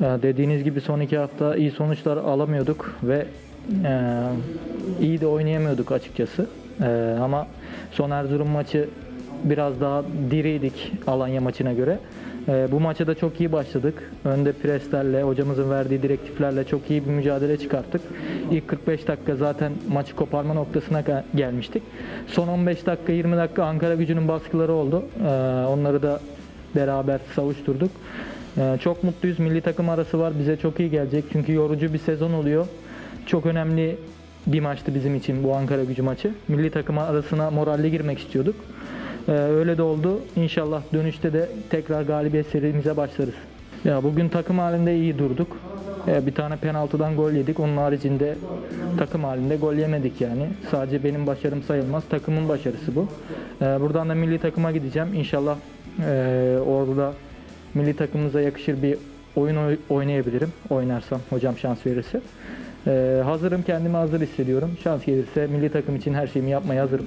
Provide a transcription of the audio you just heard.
Ya Dediğiniz gibi son iki hafta iyi sonuçlar alamıyorduk ve e, iyi de oynayamıyorduk açıkçası. E, ama son Erzurum maçı biraz daha diriydik Alanya maçına göre. E, bu maça da çok iyi başladık. Önde preslerle, hocamızın verdiği direktiflerle çok iyi bir mücadele çıkarttık. İlk 45 dakika zaten maçı koparma noktasına ge- gelmiştik. Son 15 dakika, 20 dakika Ankara gücünün baskıları oldu. E, onları da beraber savuşturduk. Ee, çok mutluyuz. Milli takım arası var. Bize çok iyi gelecek. Çünkü yorucu bir sezon oluyor. Çok önemli bir maçtı bizim için bu Ankara gücü maçı. Milli takım arasına moralli girmek istiyorduk. Ee, öyle de oldu. İnşallah dönüşte de tekrar galibiyet serimize başlarız. Ya bugün takım halinde iyi durduk. Ee, bir tane penaltıdan gol yedik. Onun haricinde takım halinde gol yemedik yani. Sadece benim başarım sayılmaz. Takımın başarısı bu. Ee, buradan da milli takıma gideceğim. İnşallah ee, orada milli takımımıza yakışır bir oyun oy- oynayabilirim. Oynarsam hocam şans verirse. Ee, hazırım kendimi hazır hissediyorum. Şans gelirse milli takım için her şeyimi yapmaya hazırım.